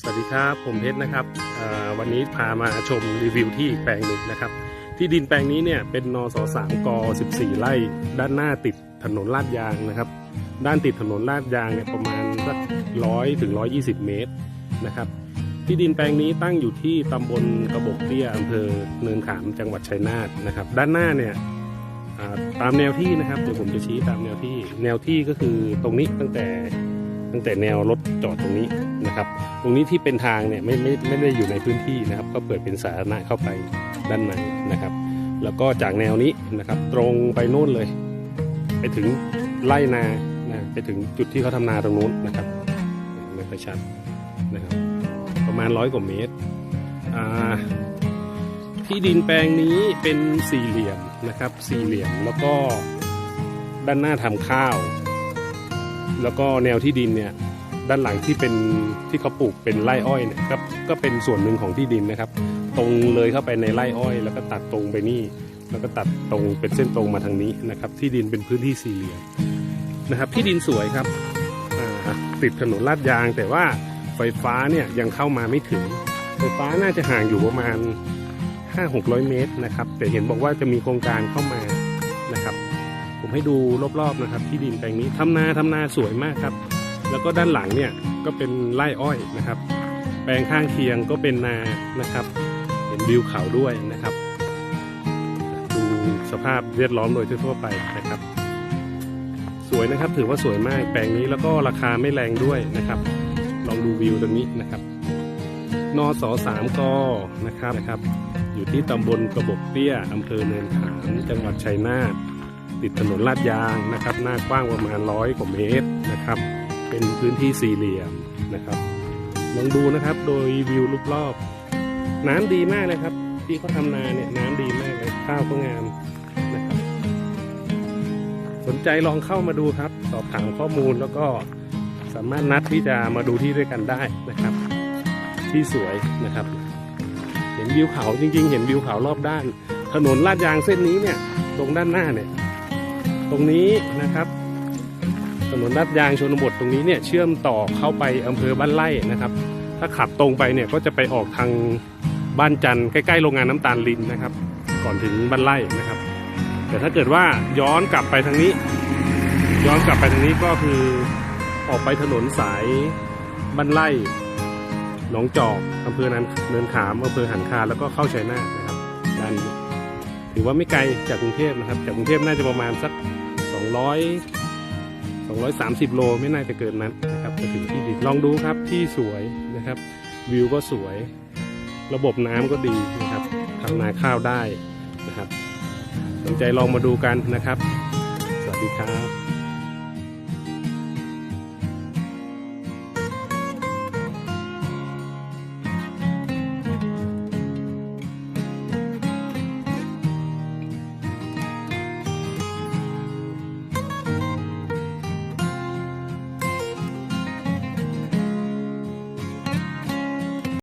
สวัสดีครับผมเพชรนะครับวันนี้พามาชมรีวิวที่อีกแปลงหนึ่งนะครับ ที่ดินแปลงนี้เนี่ยเป็นนสสามก14 ไร่ ด้านหน้าติดถนนลาดยางนะครับ ด้านติดถนนลาดยางเนี่ยประมาณสักร้อยถึงร้อยี่สิบเมตรนะครับ ที่ดินแปลงนี้ตั้งอยู่ที่ตำบลกระบอกเตี้ยอำเภอเนินขามจังหวัดชัยนาทนะครับ ด้านหน้าเนี่ยตามแนวที่นะครับเดี๋ยวผมจะชี้ตามแนวที่ แนวที่ก็คือตรงนี้ตั้งแต่ ตั้งแต่แนวรถจอดตรงนี้นะครับ ตรงนี้ที่เป็นทางเนี่ยไม่ไม่ไม่ได้อยู่ในพื้นที่นะครับ ก็เปิดเป็นสาธารณะเข้าไปด้านในนะครับ แล้วก็จากแนวนี้นะครับ ตรงไปโน่นเลย ไปถึงไร่นานะไปถึงจุดที่เขาทำนาตรงนู้นนะครับไม่ค่อยชัดนะครับ ประมาณร้อยกว่าเมตรที่ดินแปลงนี้เป็นสี่เหลี่ยมนะครับ สี่เหลี่ยมแล้วก็ด้านหน้าทำข้าว แล้วก็แนวที่ดินเนี่ยด้านหลังที่เป็นที่เขาปลูกเป็นไร่อ้อยเนี่ยก็ก็เป็นส่วนหนึ่งของที่ดินนะครับ ตรงเลยเข้าไปในไร่อ้อย แล้วก็ตัดตรงไปนี่ แล้วก็ตัดตรงเป็นเส้นตรงมาทางนี้นะครับ ที่ดินเป็นพื้นที่สี่เหลี่ยมนะครับ ที่ดินสวยครับติดถนนลาดยาง แต่ว่าไฟฟ้าเนี่ยยังเข้ามาไม่ถึง ไฟฟ้าน่าจะห่างอยู่ประมาณ 5-600 เมตรนะครับ แต่เห็นบอกว่าจะมีโครงการเข้ามานะครับ ผมให้ดูรอบๆนะครับ ที่ดินแปลงนี้ทำนาทำนาสวยมากครับ แล้วก็ด้านหลังเนี่ยก็เป็นไร่อ้อยนะครับ แปลงข้างเคียงก็เป็นนานะครับ เห็นวิวเขาด้วยนะครับ ดูสภาพเรียบร้อมโดยทั่วไปนะครับ สวยนะครับถือว่าสวยมากแปลงนี้แล้วก็ราคาไม่แรงด้วยนะครับ ลองดูวิวตรงนี้นะครับนสสามกนะครับนะครับ อยู่ที่ตำบลกระบกเตี้ยอำเภอเนินขามจังหวัดชัยนาท ติดถนนลาดยางนะครับ หน้ากว้างประมาณร้อยกว่าเมตรนะครับ เป็นพื้นที่สี่เหลี่ยมนะครับลองดูนะครับ โดยวิวรอบๆน้ำดีมากเลยครับ ที่เขาทำนาเนี่ยน้ำดีมากเลยข้าวก็งามนะครับ สนใจลองเข้ามาดูครับ สอบถามข้อมูลแล้วก็สามารถนัดที่จะมาดูที่ด้วยกันได้นะครับ ที่สวยนะครับ เห็นวิวเขาจริง ๆ เห็นวิวเขารอบด้าน ถนนลาดยางเส้นนี้เนี่ย ตรงด้านหน้าเนี่ย ตรงนี้นะครับ ถนนลาดยางชนบทตรงนี้เนี่ยเชื่อมต่อเข้าไปอำเภอบ้านไร่นะครับ ถ้าขับตรงไปเนี่ยก็จะไปออกทางบ้านจันใกล้ๆโรงงานน้ำตาลลินนะครับ ก่อนถึงบ้านไร่นะครับ แต่ถ้าเกิดว่าย้อนกลับไปทางนี้ ย้อนกลับไปทางนี้ก็คือออกไปถนนสายบ้านไร่หนองจอกอำเภอนันเนินขามอำเภอหันคาแล้วก็เข้าชัยนาทนะครับด้านนี้ ถือว่าไม่ไกลจากกรุงเทพนะครับ จากกรุงเทพน่าจะประมาณสัก 200 230 โลไม่น่าจะเกินนั้นนะครับจะถึงที่ดินลองดูครับที่สวยนะครับ วิวก็สวย ระบบน้ำก็ดีนะครับทำนาข้าวได้นะครับ สนใจลองมาดูกันนะครับ สวัสดีครับ